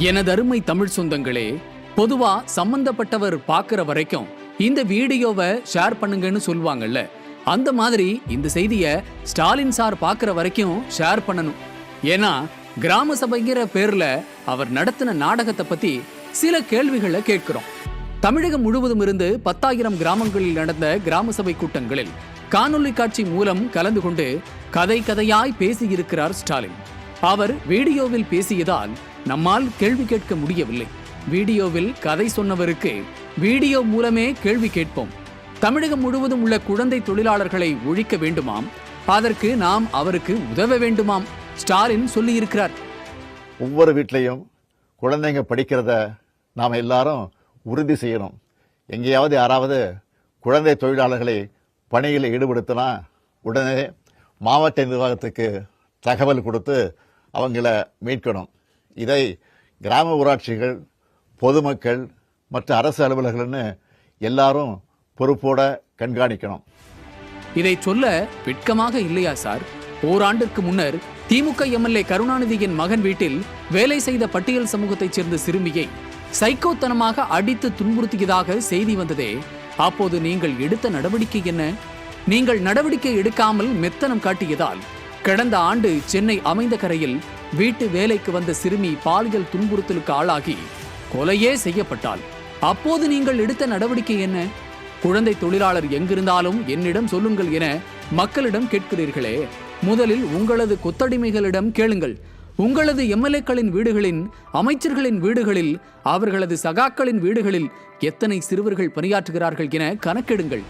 எனது அருமை தமிழ் சொந்தங்களே பொதுவா சம்பந்தப்பட்டவர் பார்க்குற வரைக்கும் இந்த வீடியோவை ஷேர் பண்ணுங்கன்னு சொல்லுவாங்கல்ல அந்த மாதிரி இந்த செய்தியை ஸ்டாலின் சார் பார்க்குற வரைக்கும் ஷேர் பண்ணணும். ஏன்னா கிராம சபைங்கிற பேர்ல அவர் நடத்தின நாடகத்தை பத்தி சில கேள்விகளை கேட்கிறோம். தமிழகம் முழுவதும் இருந்து பத்தாயிரம் கிராமங்களில் நடந்த கிராம சபை கூட்டங்களில் காணொளி காட்சி மூலம் கலந்து கொண்டு கதை கதையாய் பேசியிருக்கிறார் ஸ்டாலின். அவர் வீடியோவில் பேசியதால் நம்மால் கேள்வி கேட்க முடியவில்லை. வீடியோவில் கதை சொன்னவருக்கு வீடியோ மூலமே கேள்வி கேட்போம். தமிழகம் முழுவதும் உள்ள குழந்தை தொழிலாளர்களை ஒழிக்க வேண்டுமாம். அதற்கு நாம் அவருக்கு உதவ வேண்டுமாம். ஸ்டாலின் சொல்லியிருக்கிறார். ஒவ்வொரு வீட்லேயும் குழந்தைங்க படிக்கிறத நாம் எல்லாரும் உறுதி செய்யணும். எங்கேயாவது யாராவது குழந்தை தொழிலாளர்களை பணியில் ஈடுபடுத்தினா உடனே மாவட்ட நிர்வாகத்துக்கு தகவல் கொடுத்து அவங்கள மீட்கணும். இதை கிராம ஊராட்சிகள் பொதுமக்கள் மற்ற அரசு அலுவலர்கள்னு எல்லாரும் பொறுப்போட கண்காணிக்கணும். இதை சொல்ல வெட்கமாக இல்லையா சார்? ஓராண்டிற்கு முன்னர் திமுக எம்எல்ஏ கருணாநிதியின் மகன் வீட்டில் வேலை செய்த பட்டியல் சமூகத்தைச் சேர்ந்த சிறுமியை சைக்கோத்தனமாக அடித்து துன்புறுத்தியதாக செய்தி வந்ததே. அப்போது நீங்கள் எடுத்த நடவடிக்கை என்ன? நீங்கள் நடவடிக்கை எடுக்காமல் மெத்தனம் காட்டியதால் கடந்த ஆண்டு சென்னை அமைந்த கரையில் வீட்டு வேலைக்கு வந்த சிறுமி பாலியல் துன்புறுத்தலுக்கு ஆளாகி கொலையே செய்யப்பட்டாள். அப்போது நீங்கள் எடுத்த நடவடிக்கை என்ன? குழந்தை தொழிலாளர் எங்கிருந்தாலும் என்னிடம் சொல்லுங்கள் என மக்களிடம் கேட்கிறீர்களே. முதலில் உங்களது கொத்தடிமைகளிடம் கேளுங்கள். உங்களது எம்எல்ஏக்களின் வீடுகளின் அமைச்சர்களின் வீடுகளில் அவர்களது சகாக்களின் வீடுகளில் எத்தனை சிறுவர்கள் பணியாற்றுகிறார்கள் என கணக்கெடுங்கள்.